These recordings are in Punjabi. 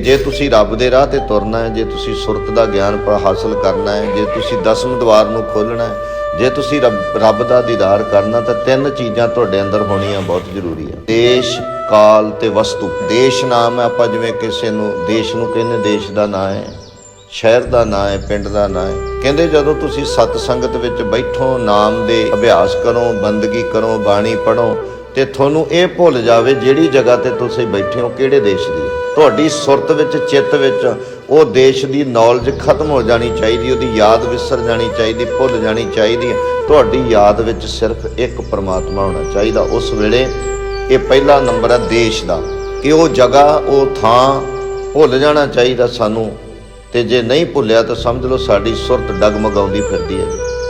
ਜੇ ਤੁਸੀਂ ਰੱਬ ਦੇ ਰਾਹ ਤੇ ਤੁਰਨਾ ਹੈ, ਜੇ ਤੁਸੀਂ ਸੁਰਤ ਦਾ ਗਿਆਨ ਪ- ਹਾਸਲ ਕਰਨਾ ਹੈ, ਜੇ ਤੁਸੀਂ ਦਸਮ ਦਵਾਰ ਨੂੰ ਖੋਲਣਾ ਹੈ, ਜੇ ਤੁਸੀਂ ਰੱਬ ਰੱਬ ਦਾ ਦੀਦਾਰ ਕਰਨਾ, ਤਾਂ ਤਿੰਨ ਚੀਜ਼ਾਂ ਤੁਹਾਡੇ ਅੰਦਰ ਹੋਣੀਆਂ ਬਹੁਤ ਜ਼ਰੂਰੀ ਹੈ ਦੇਸ਼, ਕਾਲ ਤੇ ਵਸਤੂ। ਦੇਸ਼ ਨਾਮ ਹੈ, ਆਪਾਂ ਜਿਵੇਂ ਕਿਸੇ ਨੂੰ, ਦੇਸ਼ ਨੂੰ ਕਹਿੰਦੇ, ਦੇਸ਼ ਦਾ ਨਾਂ ਹੈ, ਸ਼ਹਿਰ ਦਾ ਨਾਂ ਹੈ, ਪਿੰਡ ਦਾ ਨਾਂ ਹੈ। ਕਹਿੰਦੇ ਜਦੋਂ ਤੁਸੀਂ ਸਤ ਸੰਗਤ ਵਿੱਚ ਬੈਠੋ, ਨਾਮ ਦੇ ਅਭਿਆਸ ਕਰੋ, ਬੰਦਗੀ ਕਰੋ, ਬਾਣੀ ਪੜੋ ਤੇ ਤੁਹਾਨੂੰ ਇਹ ਭੁੱਲ ਜਾਵੇ ਜਿਹੜੀ ਜਗ੍ਹਾ ਤੇ ਤੁਸੀਂ ਬੈਠੇ ਹੋ, ਕਿਹੜੇ ਦੇਸ਼ ਦੀ। ਤੁਹਾਡੀ ਸੁਰਤ ਵਿੱਚ, ਚਿੱਤ ਵਿੱਚ, ਉਹ ਦੇਸ਼ ਦੀ ਨੌਲੇਜ ਖਤਮ ਹੋ ਜਾਣੀ ਚਾਹੀਦੀ, ਉਹਦੀ ਯਾਦ ਵਿਸਰ ਜਾਣੀ ਚਾਹੀਦੀ, ਭੁੱਲ ਜਾਣੀ ਚਾਹੀਦੀ ਤੁਹਾਡੀ ਯਾਦ ਵਿੱਚ ਸਿਰਫ ਇੱਕ ਪਰਮਾਤਮਾ ਹੋਣਾ ਚਾਹੀਦਾ। ਉਸ ਵੇਲੇ ਇਹ ਪਹਿਲਾ ਨੰਬਰ ਹੈ ਦੇਸ਼ ਦਾ। ਕਿ ਉਹ ਜਗ੍ਹਾ, ਉਹ ਥਾਂ ਭੁੱਲ ਜਾਣਾ ਚਾਹੀਦਾ ਸਾਨੂੰ। ਤੇ ਜੇ ਨਹੀਂ ਭੁੱਲਿਆ ਤਾਂ ਸਮਝ ਲਓ ਸਾਡੀ ਸੁਰਤ ਡਗਮਗਾਉਂਦੀ ਫਿਰਦੀ ਹੈ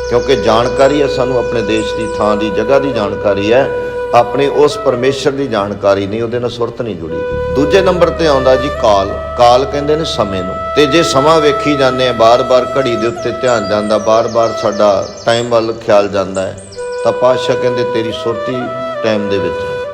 ਕਿਉਂਕਿ ਜਾਣਕਾਰੀ ਹੈ ਸਾਨੂੰ ਆਪਣੇ ਦੇਸ਼ ਦੀ, ਥਾਂ ਦੀ, ਜਗ੍ਹਾ ਦੀ ਜਾਣਕਾਰੀ ਹੈ। ਆਪਣੇ ਉਸ ਪਰਮੇਸ਼ਰ ਦੀ ਜਾਣਕਾਰੀ ਨਹੀਂ, ਉਹਦੇ ਨਾਲ ਸੁਰਤ ਨਹੀਂ ਜੁੜੀ ਦੂਜੇ ਨੰਬਰ ਤੇ ਆਉਂਦਾ ਜੀ ਕਾਲ। ਕਾਲ ਕਹਿੰਦੇ ਨੇ ਸਮੇਂ ਨੂੰ। ਤੇ ਜੇ ਸਮਾਂ ਵੇਖੀ ਜਾਂਦੇ ਆ, ਬਾਰ-ਬਾਰ ਘੜੀ ਦੇ ਉੱਤੇ ਧਿਆਨ ਜਾਂਦਾ, ਬਾਰ-ਬਾਰ ਸਾਡਾ ਟਾਈਮ ਵੱਲ ਖਿਆਲ ਜਾਂਦਾ ਹੈ, ਤਾਂ ਪਾਤਸ਼ਾਹ ਕਹਿੰਦੇ, ਤੇਰੀ ਸੁਰਤੀ ਟਾਈਮ ਦੇ ਵਿੱਚ ਹੈ।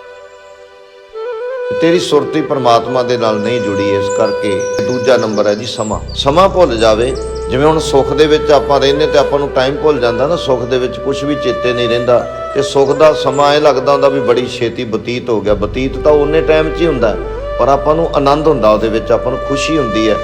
ਤੇਰੀ ਸੁਰਤੀ ਪਰਮਾਤਮਾ ਦੇ ਨਾਲ ਨਹੀਂ ਜੁੜੀ, ਇਸ ਕਰਕੇ ਦੂਜਾ ਨੰਬਰ ਹੈ ਜੀ ਸਮਾਂ। ਸਮਾਂ ਭੁੱਲ ਜਾਵੇ। ਜਿਵੇਂ ਹੁਣ ਸੁੱਖ ਦੇ ਵਿੱਚ ਆਪਾਂ ਰਹਿੰਦੇ ਤੇ ਆਪਾਂ ਨੂੰ ਟਾਈਮ ਭੁੱਲ ਜਾਂਦਾ ਨਾ, ਸੁੱਖ ਦੇ ਵਿੱਚ ਕੁਝ ਵੀ ਚੇਤੇ ਨਹੀਂ ਰਹਿੰਦਾ। ਤੇ ਸੁੱਖ ਦਾ ਸਮਾਂ ਇਹ ਲੱਗਦਾ ਹੁੰਦਾ ਵੀ ਬੜੀ ਛੇਤੀ ਬਤੀਤ ਹੋ ਗਿਆ। ਬਤੀਤ ਤਾਂ ਉਹਨੇ ਟਾਈਮ 'ਚ ਹੀ ਹੁੰਦਾ ਪਰ ਆਪਾਂ ਨੂੰ ਆਨੰਦ ਹੁੰਦਾ ਉਹਦੇ ਵਿੱਚ, ਆਪਾਂ ਨੂੰ ਖੁਸ਼ੀ ਹੁੰਦੀ ਹੈ।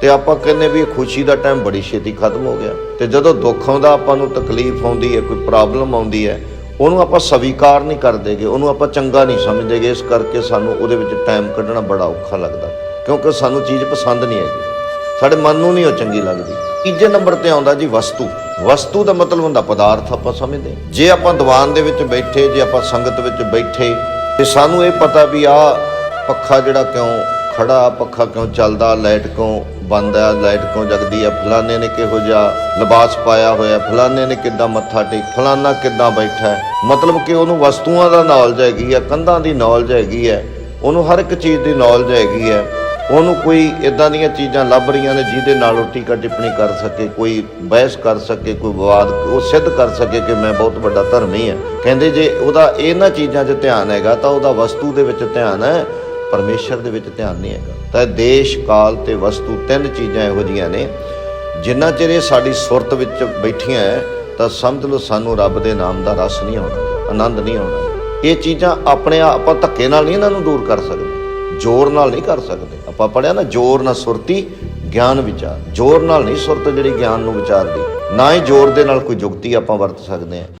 ਤੇ ਆਪਾਂ ਕਹਿੰਦੇ ਵੀ ਇਹ ਖੁਸ਼ੀ ਦਾ ਟਾਈਮ ਬੜੀ ਛੇਤੀ ਖਤਮ ਹੋ ਗਿਆ। ਤੇ ਜਦੋਂ ਦੁੱਖ ਆਉਂਦਾ, ਆਪਾਂ ਨੂੰ ਤਕਲੀਫ ਆਉਂਦੀ ਹੈ, ਕੋਈ ਪ੍ਰੋਬਲਮ ਆਉਂਦੀ ਹੈ, ਉਹਨੂੰ ਆਪਾਂ ਸਵੀਕਾਰ ਨਹੀਂ ਕਰਦੇਗੇ ਉਹਨੂੰ ਆਪਾਂ ਚੰਗਾ ਨਹੀਂ ਸਮਝਦੇਗੇ ਇਸ ਕਰਕੇ ਸਾਨੂੰ ਉਹਦੇ ਵਿੱਚ ਟਾਈਮ ਕੱਢਣਾ ਬੜਾ ਔਖਾ ਲੱਗਦਾ, ਕਿਉਂਕਿ ਸਾਨੂੰ ਚੀਜ਼ ਪਸੰਦ ਨਹੀਂ ਹੈਗੀ। ਸਾਡੇ ਮਨ ਨੂੰ ਨਹੀਂ ਉਹ ਚੰਗੀ ਲੱਗਦੀ। ਤੀਜੇ ਨੰਬਰ ਤੇ ਆਉਂਦਾ ਜੀ ਵਸਤੂ। ਵਸਤੂ ਦਾ ਮਤਲਬ ਹੁੰਦਾ, ਪਦਾਰਥ ਆਪਾਂ ਸਮਝਦੇ ਜੇ ਆਪਾਂ ਦੀਵਾਨ ਦੇ ਵਿੱਚ ਬੈਠੇ, ਜੇ ਆਪਾਂ ਸੰਗਤ ਵਿੱਚ ਬੈਠੇ, ਤੇ ਸਾਨੂੰ ਇਹ ਪਤਾ ਵੀ ਆ ਪੱਖਾ ਜਿਹੜਾ ਕਿਉਂ ਖੜਾ ਪੱਖਾ ਕਿਉਂ ਚੱਲਦਾ, ਲਾਈਟ ਕਿਉਂ ਬੰਦ ਆ, ਲਾਈਟ ਕਿਉਂ ਜਗਦੀ ਆ, ਫਲਾਣੇ ਨੇ ਕਿਹੋ ਜਿਹਾ ਲਿਬਾਸ ਪਾਇਆ ਹੋਇਆ, ਫਲਾਣੇ ਨੇ ਕਿੱਦਾਂ ਮੱਥਾ ਟੇਕ, ਫਲਾਣਾ ਕਿੱਦਾਂ ਬੈਠਾ ਮਤਲਬ ਕਿ ਉਹਨੂੰ ਵਸਤੂਆਂ ਦਾ ਨੌਲੇਜ ਹੈਗੀ ਆ, ਕੰਧਾਂ ਦੀ ਨੌਲੇਜ ਹੈਗੀ ਹੈ, ਉਹਨੂੰ ਹਰ ਇੱਕ ਚੀਜ਼ ਦੀ ਨੌਲੇਜ ਹੈਗੀ ਹੈ। ਉਹਨੂੰ ਕੋਈ ਇਦਾਂ ਦੀਆਂ ਚੀਜ਼ਾਂ ਲੱਭ ਰਹੀਆਂ ਨੇ ਜਿਹਦੇ ਨਾਲ ਉਹ ਟੀਕਾ ਟਿੱਪਣੀ ਕਰ ਸਕੇ, ਕੋਈ ਬਹਿਸ ਕਰ ਸਕੇ, ਕੋਈ ਵਿਵਾਦ, ਉਹ ਸਿੱਧ ਕਰ ਸਕੇ ਕਿ ਮੈਂ ਬਹੁਤ ਵੱਡਾ ਧਰਮੀ ਹਾਂ। ਕਹਿੰਦੇ ਜੇ ਉਹਦਾ ਇਹਨਾਂ ਚੀਜ਼ਾਂ 'ਚ ਧਿਆਨ ਹੈਗਾ ਤਾਂ ਉਹਦਾ ਵਸਤੂ ਦੇ ਵਿੱਚ ਧਿਆਨ ਹੈ, ਪਰਮੇਸ਼ਰ ਦੇ ਵਿੱਚ ਧਿਆਨ ਨਹੀਂ ਹੈਗਾ। ਤਾਂ ਦੇਸ਼, ਕਾਲ ਤੇ ਵਸਤੂ ਤਿੰਨ ਚੀਜ਼ਾਂ ਇਹੋ ਜੀਆਂ ਨੇ। ਜਿੰਨਾ ਚਿਰ ਇਹ ਸਾਡੀ ਸੁਰਤ ਵਿੱਚ ਬੈਠੀਆਂ ਹੈ, ਤਾਂ ਸਮਝ ਲਓ ਸਾਨੂੰ ਰੱਬ ਦੇ ਨਾਮ ਦਾ ਰਸ ਨਹੀਂ ਆਉਣਾ ਆਨੰਦ ਨਹੀਂ ਆਉਣਾ ਇਹ ਚੀਜ਼ਾਂ ਆਪਣੇ ਆਪ ਆਪਾਂ ਧੱਕੇ ਨਾਲ ਨਹੀਂ ਇਹਨਾਂ ਨੂੰ ਦੂਰ ਕਰ ਸਕਦੇ। ਜ਼ੋਰ ਨਾਲ ਨਹੀਂ ਕਰ ਸਕਦੇ। ਆਪਾਂ ਪੜਿਆ ਨਾ, ਜ਼ੋਰ ਨਾਲ ਸੁਰਤੀ, ਗਿਆਨ ਵਿਚਾਰ। ਜ਼ੋਰ ਨਾਲ ਨਹੀਂ ਸੁਰਤ ਜਿਹੜੀ ਗਿਆਨ ਨੂੰ ਵਿਚਾਰਦੀ। ਨਾ ਹੀ ਜ਼ੋਰ ਦੇ ਨਾਲ ਕੋਈ ਜੁਗਤੀ ਆਪਾਂ ਵਰਤ ਸਕਦੇ ਹਾਂ।